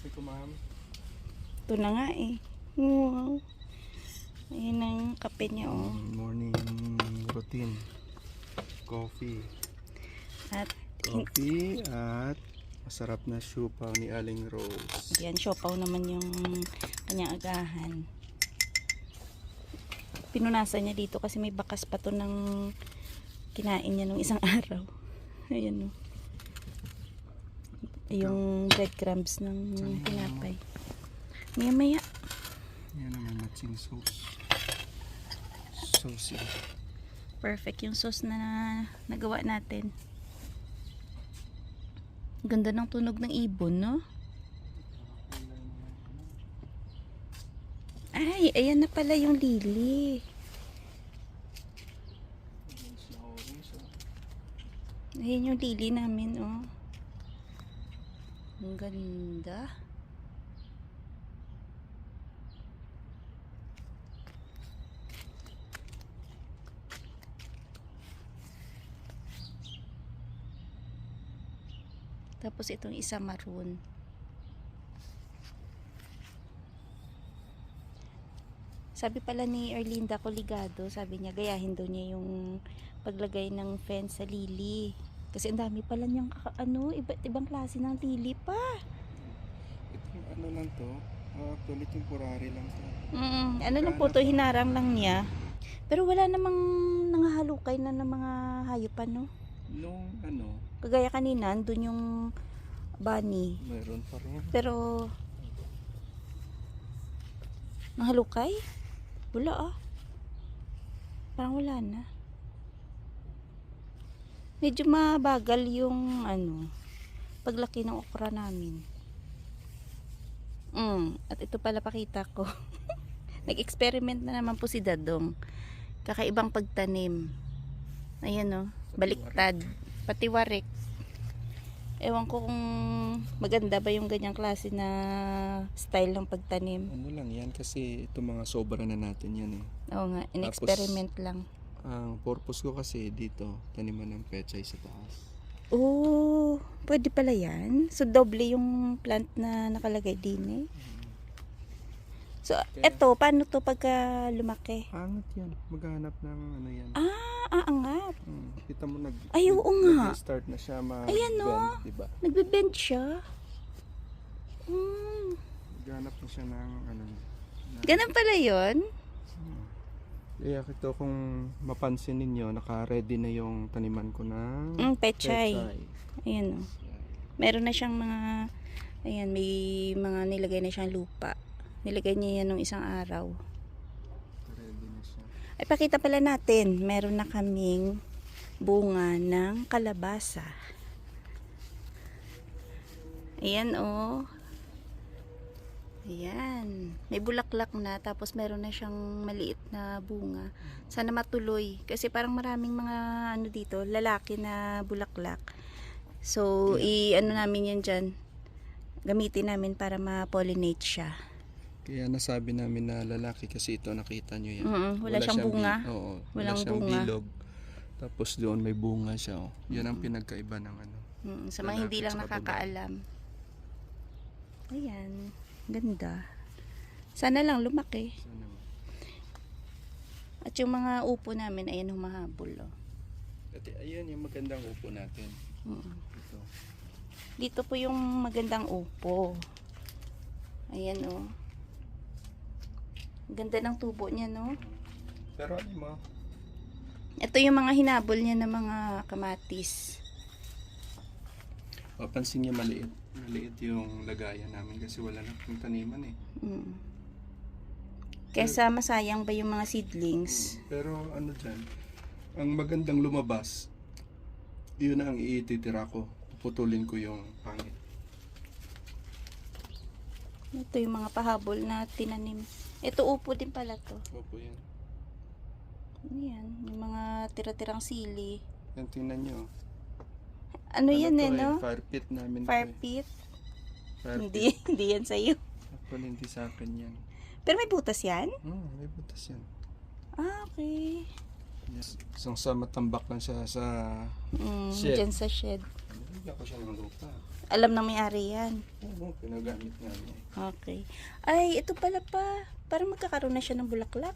Coffee ko, ma'am. Ito na nga eh. Wow. Ayan ang kape niya oh. Mm, Morning routine. Coffee. At Coffee at masarap na siupaw ni Aling Rose. yan, siopaw naman yung kanyang agahan. Pinunasan niya dito kasi may bakas pa to ng kinain niya nung isang araw. Ayan oh. Yung breadcrumbs ng tinapay. Maya maya. Yan naman matching sauce. Sauce yun. Perfect yung sauce na nagawa natin. Ganda ng tunog ng ibon, no? Ay, ayan na pala yung lili. Ayan yung lili namin, oh. Ang ganda. Tapos itong isa maroon. Sabi pala ni Erlinda Coligado, sabi niya gayahin daw niya yung paglagay ng fence sa lili. Kasi ang dami pala niyang ano, iba't ibang klase ng lili pa. Ito ano lang to. Uh, actually temporary lang to. Mm, ano lang po to, hinarang lang niya. Pero wala namang nangahalukay na ng mga hayupan, no? Nung ano, Kagaya kanina, andun yung bunny. mayroon pa rin. Pero, nahalukay? Wala ah. Parang wala na. Medyo mabagal yung ano, paglaki ng okra namin. Mm, at ito pala pakita ko. Nag-experiment na naman po si Dadong. Kakaibang pagtanim. Ayan oh, baliktad. Pati warik. Ewan ko kung maganda ba yung ganyang klase na style ng pagtanim. Ano lang yan kasi ito mga sobra na natin yan eh. Oo nga, in-experiment lang. Ang purpose ko kasi dito, taniman ng pechay sa taas. Oh, pwede pala yan. So, doble yung plant na nakalagay din eh. So, eto, paano to pagka lumaki? Angat yan. Maghanap ng ano yan. Ah, aangat. Hmm. Kita mo nag Ay, oo nga. start na siya ma Ayan, no? diba? Nagbe-bend siya. Mm, Maghanap na siya ng ano. Ganun pala yon. Kaya ito kung mapansin ninyo, naka-ready na yung taniman ko ng Mm, pechay. pechay. Ayan oh. Meron na siyang mga, ayan, may mga nilagay na siyang lupa. Nilagay niya yan nung isang araw. Ready na siya. Ay, pakita pala natin, meron na kaming bunga ng kalabasa. Ayan, oh. Ayan. May bulaklak na, tapos meron na siyang maliit na bunga. Sana matuloy. Kasi parang maraming mga, ano dito, lalaki na bulaklak. So, i-ano namin yan dyan. Gamitin namin para ma-pollinate siya. Kaya nasabi namin na lalaki kasi ito nakita nyo yan. Mm-mm, wala siyang bunga. bi- oo, wala siyang bunga. bilog. Tapos doon may bunga siya. Oh. Yan ang pinagkaiba ng ano. Mm, sa mga hindi lang nakakaalam. Ayan. Ganda. Sana lang lumaki. At yung mga upo namin, ayan humahabol. Oh. At ayan yung magandang upo natin. Mm. Ito. Dito po yung magandang upo. Ayan oh. Ganda ng tubo niya, no? Pero ano mo? Ito yung mga hinabol niya ng mga kamatis. Papansin niya maliit. Maliit yung lagayan namin kasi wala na pong taniman eh. Mm. Kesa masayang ba yung mga seedlings? Pero ano dyan, ang magandang lumabas, yun na ang iititira ko. Puputulin ko yung pangit. Ito yung mga pahabol na tinanim. Ito upo din pala to. Opo yan. Ayan, yung mga tira-tirang sili. Yan, tingnan nyo. Ano, yan to eh, no? Fire pit namin. to Fire eh. pit? Fire Hindi, hindi yan sa'yo. pit. Actually, hindi sa akin yan. Pero may butas yan? Hmm, may butas yan. Ah, okay. Yes. Isang sa matambak lang siya sa... Mm, Shed. dyan sa shed. Bigyan ko siya ng lupa. Alam ng may-ari yan. Oo, pinagamit nga niya. Okay. Ay, ito pala pa. Parang magkakaroon na siya ng bulaklak.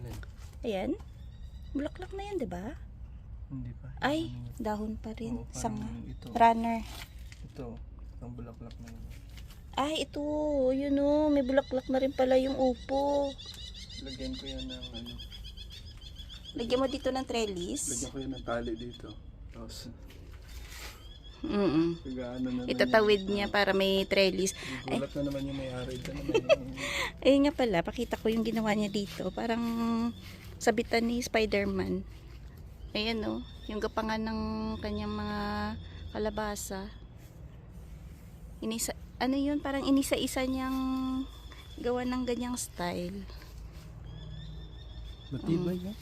Alin? Ayan. Bulaklak na yan, di ba? Hindi pa. Ay, dahon pa rin. Oo, Sanga. ito. Runner. Ito. Ang bulaklak na yun. Ay, ito. Yun o. May bulaklak na rin pala yung upo. Lagyan ko yan ng ano. Lagyan mo dito ng trellis. Lagyan ko yan ng tali dito. Tapos, Mm naman Itatawid niya para may trellis. Gulat na naman yung may-ari naman. Ayun nga pala, pakita ko yung ginawa niya dito. Parang sabitan ni Spider-Man. Ayan o, yung gapangan ng kanyang mga kalabasa. Inisa, ano yun, parang inisa-isa niyang gawa ng ganyang style. Matibay yan.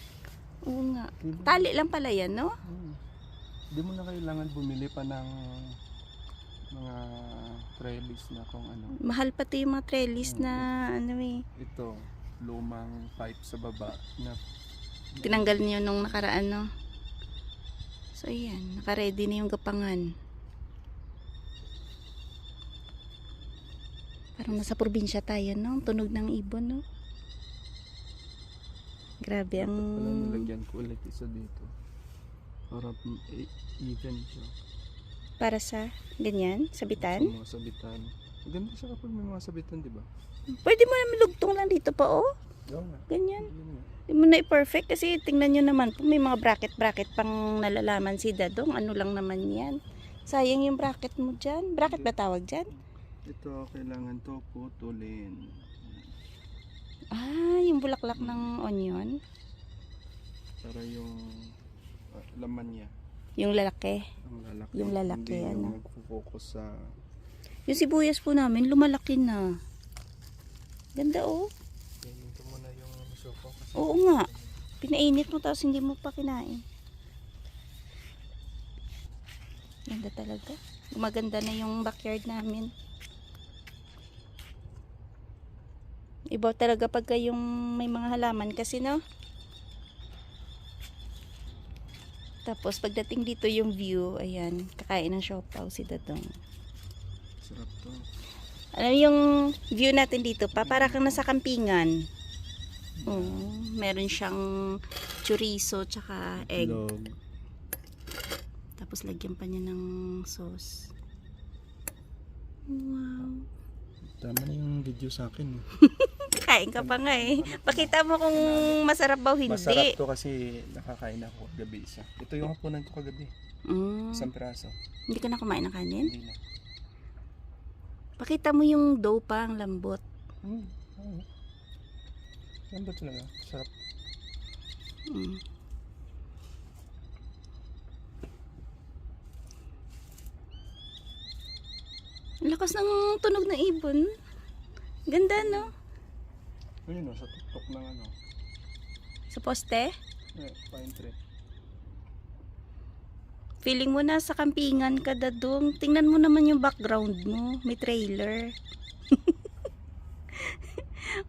Oo nga. Matibay. Tali lang pala yan, no? Hmm. Hindi mo na kailangan bumili pa ng mga trellis na kung ano. Mahal pati yung mga trellis na ano eh. Ito, lumang pipe sa baba na Tinanggal niyo nung nakaraan, no? So, ayan. Nakaready na yung gapangan. Parang nasa probinsya tayo, no? Tunog ng ibon, no? Grabe ang... Dapat pala nilagyan ko ulit isa dito. Para even siya. Para sa ganyan, Sa sabitan. mga sabitan. Maganda siya kapag may mga sabitan, di ba? Pwede mo naman lugtong lang dito pa, oh. Ganyan. Hindi mo na i-perfect kasi tingnan nyo naman po, may mga bracket-bracket pang nalalaman si Dadong. Ano lang naman yan. Sayang yung bracket mo dyan. Bracket ba tawag dyan? Ito, kailangan to putulin. Ah, yung bulaklak ng onion. Para yung ah, laman niya. Yung lalaki. Ang lalaki. Yung lalaki, Hindi ano? yung magpo-focus sa... Yung sibuyas po namin, lumalaki na. Ganda oh. Kainin ko muna yung sofa kasi... Oo nga. Pinainit mo tapos hindi mo pa kinain. Ganda talaga. Gumaganda na yung backyard namin. Iba talaga pagka yung may mga halaman kasi no. Tapos pagdating dito yung view, ayan, kakain ng siopaw si Dadong. Sarap to. Ano yung view natin dito pa? Para kang nasa kampingan. Oo, meron siyang chorizo tsaka egg. Log. Tapos lagyan pa niya ng sauce. Wow. Tama na yung video sa akin. eh. Kain ka pa nga eh. Pakita mo kung masarap ba o hindi. Masarap to kasi nakakain ako kagabi isa. Ito yung hapunan ko kagabi. Mm, Isang piraso. hindi ka na kumain ng kanin? Hindi na. Pakita mo yung dough pa, ang lambot. Hmm. Ba talaga? Sarap. Mm. Lakas ng tunog ng ibon. Ganda, no? Ayun o, sa tuktok ng ano. Sa poste. Eh, pine tree. Feeling mo na sa kampingan ka dadong. Tingnan mo naman yung background mo. May trailer.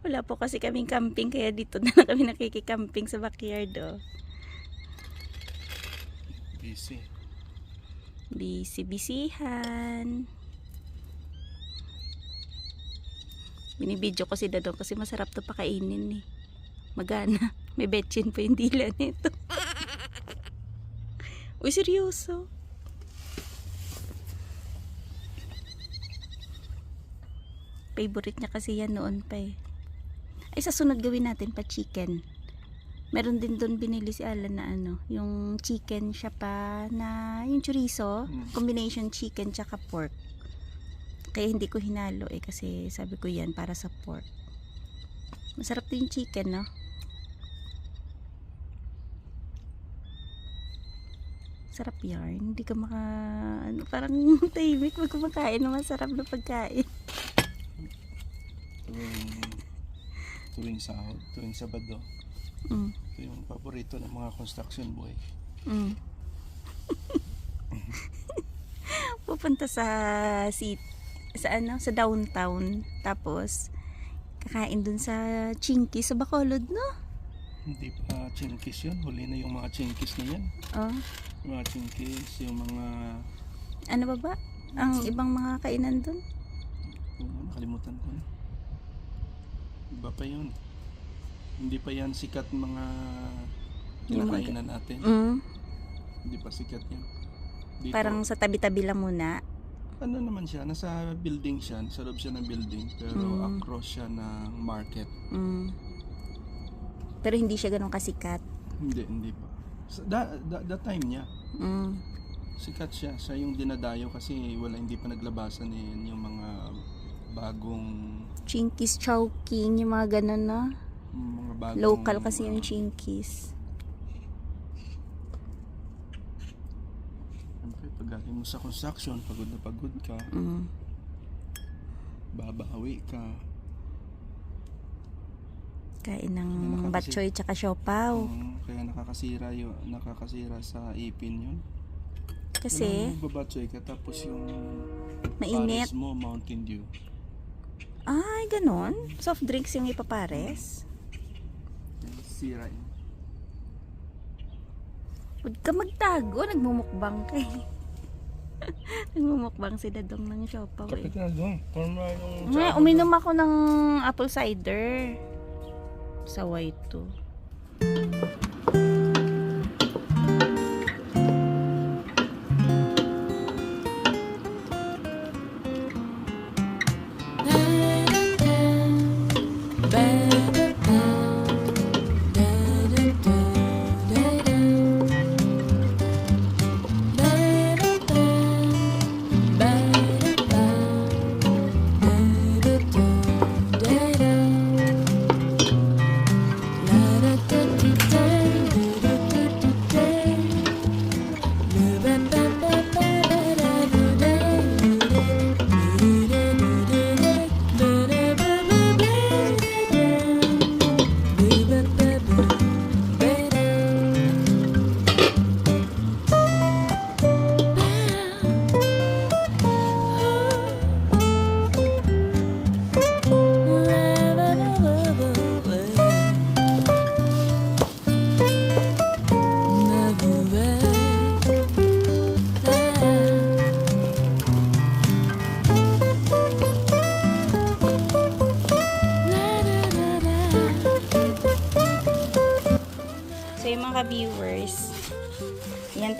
Wala po kasi kaming camping kaya dito na lang kami nakikikamping sa backyard oh. Busy. Busy-bisihan. Binibidyo ko si Dadong kasi masarap to pakainin eh. Magana. May betchin pa yung dila nito. Uy, seryoso. Favorite niya kasi yan noon pa eh. Ay, sa sunod gawin natin pa chicken. Meron din doon binili si Alan na ano, yung chicken siya pa na yung chorizo, Mm. combination chicken tsaka pork. Kaya hindi ko hinalo eh kasi sabi ko yan para sa pork. Masarap din yung chicken, no? Sarap yarn. Hindi ka maka... Ano, parang tahimik pag kumakain ng masarap na pagkain. Tuwing, tuwing sahod, tuwing sabado. Mm. Ito yung paborito ng mga construction boy. Mm. Pupunta sa seat sa ano sa downtown tapos kakain dun sa Chinky sa Bacolod no Hindi pa chinkis yun. Huli na yung mga chinkis na yan. Oh. Yung mga chinkis, yung mga... Ano ba ba? Ang ibang mga kainan dun? Nakalimutan ko na. Iba pa yun. Hindi pa yan sikat mga kinakainan natin. Mm. Hindi pa sikat yan. Dito, Parang sa tabi-tabi lang muna. ano naman siya, nasa building siya, sa loob siya ng building, pero Mm. across siya ng market. Mm. Pero hindi siya ganun kasikat. Hindi, hindi pa. Sa, da, da, that time niya, Mm. sikat siya. Siya yung dinadayo kasi wala, hindi pa naglabasan eh, yung mga bagong, Chinkies, chowking, yung mga ganun na. mga bagong... Local kasi yung ah, chinkies. Siyempre, pag galing mo sa construction, pagod na pagod ka, Mm. babawi ka. Kain ng Nakakasi- batchoy tsaka siopaw. Mm, kaya nakakasira yun, nakakasira sa ipin yun. Kasi Yung babatsoy ka tapos yung mainit. mo Mountain Dew. Ay, ganun? Soft drinks yung ipapares? Sira yun. Huwag ka magtago, nagmumukbang ka eh. nagmumukbang si Dadong ng siopaw eh. na doon. Forma yung... Nga, uminom ako ng apple cider. Sa Y2. So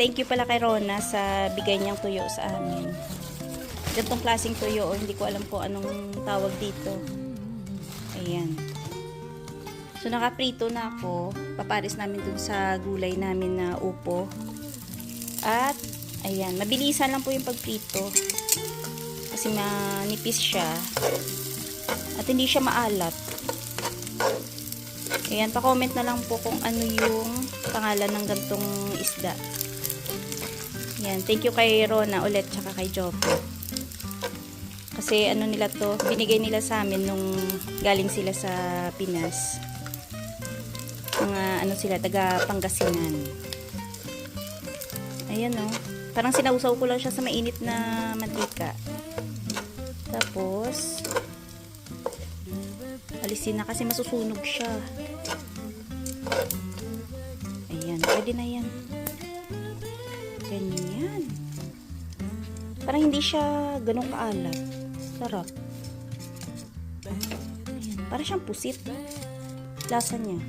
thank you pala kay Rona sa bigay niyang tuyo sa amin. Ganitong klaseng tuyo, o hindi ko alam po anong tawag dito. Ayan. So nakaprito na ako. Paparis namin dun sa gulay namin na upo. At, ayan, mabilisan lang po yung pagprito. Kasi manipis siya. At hindi siya maalat. Ayan, pa-comment na lang po kung ano yung pangalan ng gantong isda. Ayan, thank you kay Rona ulit, tsaka kay Joppo. Kasi ano nila to, binigay nila sa amin nung galing sila sa Pinas. Mga ano sila, taga Pangasinan. Ayan o. Parang sinausaw ko lang siya sa mainit na mantika. Tapos, alisin na kasi masusunog siya. Ayan, pwede na yan. Ganyan. Parang hindi siya ganun kaalat. Sarap. Ayan, para siyang pusit. Lasa niya.